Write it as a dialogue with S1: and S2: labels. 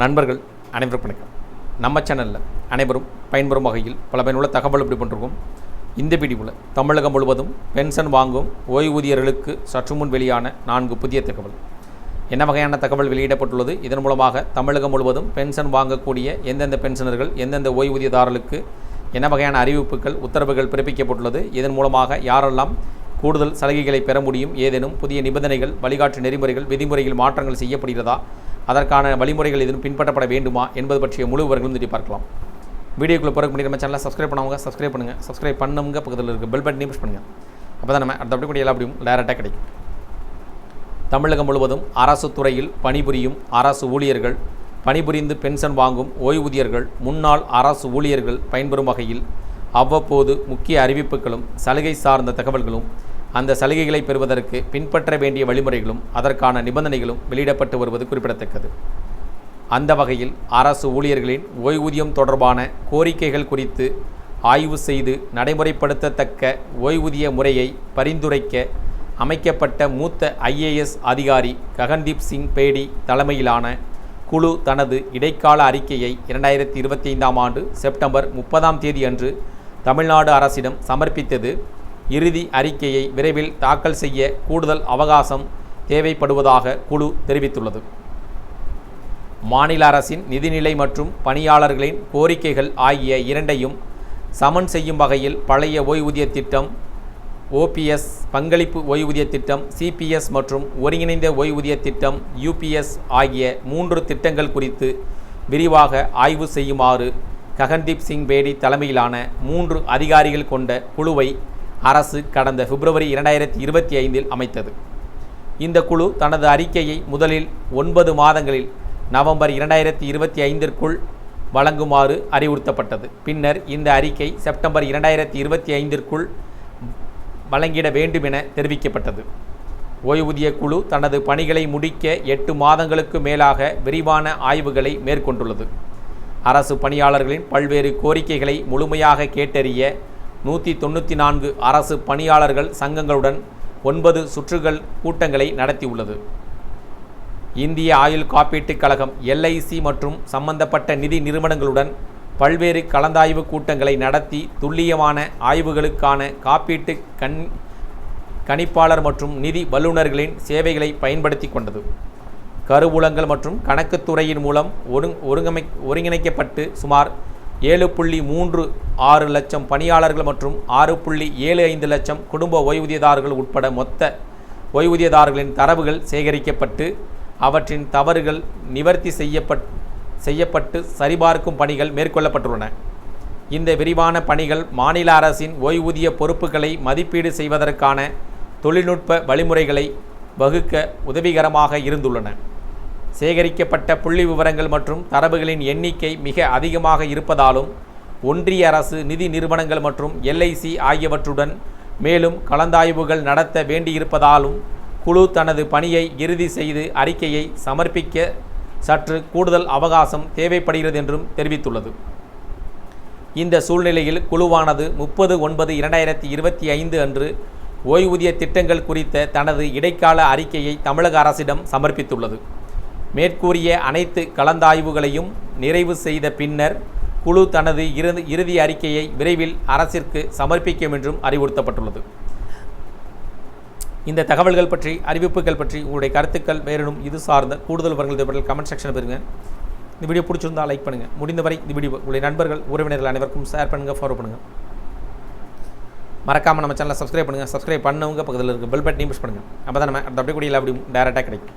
S1: நண்பர்கள் அனைவரும் வணக்கம். நம்ம சேனலில் அனைவரும் பயன்பெறும் வகையில் பல பயனுள்ள தகவல் இப்படி பண்ணிருக்கோம் இந்த வீடியோவில் தமிழகம் முழுவதும் பென்ஷன் வாங்கும் ஓய்வூதியர்களுக்கு சற்று முன் வெளியான நான்கு புதிய தகவல். என்ன வகையான தகவல் வெளியிடப்பட்டுள்ளது? இதன் மூலமாக தமிழகம் முழுவதும் பென்ஷன் வாங்கக்கூடிய எந்தெந்த பென்ஷனர்கள் எந்தெந்த ஓய்வூதியதாரர்களுக்கு என்ன வகையான அறிவிப்புகள் உத்தரவுகள் பிறப்பிக்கப்பட்டுள்ளது? இதன் மூலமாக யாரெல்லாம் கூடுதல் சலுகைகளை பெற முடியும்? ஏதேனும் புதிய நிபந்தனைகள் வழிகாட்டு நெறிமுறைகள் விதிமுறையில் மாற்றங்கள் செய்யப்படுகிறதா? அதற்கான வழிமுறைகள் எதுவும் பின்பற்றப்பட வேண்டுமா என்பது பற்றிய முழு விவரங்களும் தெரிவி பார்க்கலாம். வீடியோக்குள்ளே பிறகு பண்ணி நம்ம சேனலை சப்ஸ்கிரைப் பண்ணவங்க சப்ஸ்கிரைப் பண்ணுங்கள் சப்ஸ்கிரைப் பண்ணுங்க பக்கத்தில் இருக்க பெல் பட்டனையும் புஷ் பண்ணுங்கள் அப்போ தான் நம்ம அடுத்த அப்படி கூட எல்லா அப்படியும் டேரெக்டாக கிடைக்கும். தமிழகம் முழுவதும் அரசு துறையில் பணிபுரியும் அரசு ஊழியர்கள் பணிபுரிந்து பென்ஷன் வாங்கும் ஓய்வூதியர்கள் முன்னாள் அரசு ஊழியர்கள் பயன்பெறும் வகையில் அவ்வப்போது முக்கிய அறிவிப்புகளும் சலுகை சார்ந்த தகவல்களும் அந்த சலுகைகளை பெறுவதற்கு பின்பற்ற வேண்டிய வழிமுறைகளும் அதற்கான நிபந்தனைகளும் வெளியிடப்பட்டு வருவது குறிப்பிடத்தக்கது. அந்த வகையில் அரசு ஊழியர்களின் ஓய்வூதியம் தொடர்பான கோரிக்கைகள் குறித்து ஆய்வு செய்து நடைமுறைப்படுத்தத்தக்க ஓய்வூதிய முறையை பரிந்துரைக்க அமைக்கப்பட்ட மூத்த ஐஏஎஸ் அதிகாரி ககன்தீப் சிங் பேடி தலைமையிலான குழு தனது இடைக்கால அறிக்கையை இரண்டாயிரத்தி இருபத்தி ஐந்தாம் ஆண்டு செப்டம்பர் முப்பதாம் தேதி அன்று தமிழ்நாடு அரசிடம் சமர்ப்பித்தது. இறுதி அறிக்கையை விரைவில் தாக்கல் செய்ய கூடுதல் அவகாசம் தேவைப்படுவதாக குழு தெரிவித்துள்ளது. மாநில அரசின் நிதிநிலை மற்றும் பணியாளர்களின் கோரிக்கைகள் ஆகிய இரண்டையும் சமன் செய்யும் வகையில் பழைய ஓய்வூதிய திட்டம் ஓபிஎஸ் பங்களிப்பு ஓய்வூதிய திட்டம் சிபிஎஸ் மற்றும் ஒருங்கிணைந்த ஓய்வூதிய திட்டம் யுபிஎஸ் ஆகிய மூன்று திட்டங்கள் குறித்து விரிவாக ஆய்வு செய்யுமாறு ககன்தீப் சிங் பேடி தலைமையிலான மூன்று அதிகாரிகள் கொண்ட குழுவை அரசு கடந்த பிப்ரவரி இரண்டாயிரத்தி இருபத்தி ஐந்தில் அமைத்தது. இந்த குழு தனது அறிக்கையை முதலில் ஒன்பது மாதங்களில் நவம்பர் இரண்டாயிரத்தி இருபத்தி ஐந்திற்குள் வழங்குமாறு அறிவுறுத்தப்பட்டது. பின்னர் இந்த அறிக்கை செப்டம்பர் இரண்டாயிரத்தி இருபத்தி ஐந்திற்குள் வழங்கிட வேண்டுமென தெரிவிக்கப்பட்டது. ஓய்வூதிய குழு தனது பணிகளை முடிக்க எட்டு மாதங்களுக்கு மேலாக விரிவான ஆய்வுகளை மேற்கொண்டுள்ளது. அரசு பணியாளர்களின் பல்வேறு கோரிக்கைகளை முழுமையாக கேட்டறிய நூற்றி தொண்ணூற்றி நான்கு அரசு பணியாளர்கள் சங்கங்களுடன் ஒன்பது சுற்றுகள் கூட்டங்களை நடத்தியுள்ளது. இந்திய ஆயுள் காப்பீட்டுக் கழகம் எல்ஐசி மற்றும் சம்பந்தப்பட்ட நிதி நிறுவனங்களுடன் பல்வேறு கலந்தாய்வு கூட்டங்களை நடத்தி துல்லியமான ஆய்வுகளுக்கான காப்பீட்டு கண் கணிப்பாளர் மற்றும் நிதி வல்லுநர்களின் சேவைகளை பயன்படுத்தி கொண்டது. கருவூலங்கள் மற்றும் கணக்குத்துறையின் மூலம் ஒருங் ஒருங்கமை ஒருங்கிணைக்கப்பட்டு சுமார் ஏழு புள்ளி மூன்று ஆறு லட்சம் பணியாளர்கள் மற்றும் ஆறு புள்ளி ஏழு ஐந்து லட்சம் குடும்ப ஓய்வூதியதாரர்கள் உட்பட மொத்த ஓய்வூதியதாரர்களின் தரவுகள் சேகரிக்கப்பட்டு அவற்றின் தவறுகள் நிவர்த்தி செய்யப்பட் செய்யப்பட்டு சரிபார்க்கும் பணிகள் மேற்கொள்ளப்பட்டுள்ளன. இந்த விரிவான பணிகள் மாநில அரசின் ஓய்வூதிய பொறுப்புகளை மதிப்பீடு செய்வதற்கான தொழில்நுட்ப வழிமுறைகளை வகுக்க உதவிகரமாக இருந்துள்ளன. சேகரிக்கப்பட்ட புள்ளி விவரங்கள் மற்றும் தரவுகளின் எண்ணிக்கை மிக அதிகமாக இருப்பதாலும் ஒன்றிய அரசு நிதி நிறுவனங்கள் மற்றும் எல்ஐசி ஆகியவற்றுடன் மேலும் கலந்தாய்வுகள் நடத்த வேண்டியிருப்பதாலும் குழு தனது பணியை இறுதி செய்து அறிக்கையை சமர்ப்பிக்க சற்று கூடுதல் அவகாசம் தேவைப்படுகிறது என்றும் தெரிவித்துள்ளது. இந்த சூழ்நிலையில் குழுவானது முப்பது ஒன்பது இரண்டாயிரத்தி இருபத்தி ஐந்து அன்று ஓய்வூதிய திட்டங்கள் குறித்த தனது இடைக்கால அறிக்கையை தமிழக அரசிடம் சமர்ப்பித்துள்ளது. மேற்கூறிய அனைத்து கலந்தாய்வுகளையும் நிறைவு செய்த பின்னர் குழு தனது இறுதி இறுதி அறிக்கையை விரைவில் அரசிற்கு சமர்ப்பிக்கும் என்றும் அறிவுறுத்தப்பட்டுள்ளது. இந்த தகவல்கள் பற்றி அறிவிப்புகள் பற்றி உங்களுடைய கருத்துக்கள் வேறனும் இது சார்ந்த கூடுதல் விவரங்கள் தேவைப்பட்டால் கமெண்ட் செக்ஷன் பெறுங்க. இந்த வீடியோ பிடிச்சிருந்தா லைக் பண்ணுங்கள் முடிந்தவரை இந்த வீடியோ உங்களுடைய நண்பர்கள் உறவினர்கள் அனைவருக்கும் ஷேர் பண்ணுங்கள் ஃபாலோ பண்ணுங்கள் மறக்காமல் நம்ம சேனலை சப்ஸ்கிரைப் பண்ணுங்கள் சப்ஸ்கிரைப் பண்ணவங்க பக்கத்தில் இருக்க பெல் பட்டனையும் புஷ் பண்ணுங்கள் அப்போ தான் நம்ம அடுத்த அப்படியே கூட இல்லை அப்படி டேரெக்டாக கிடைக்கும்.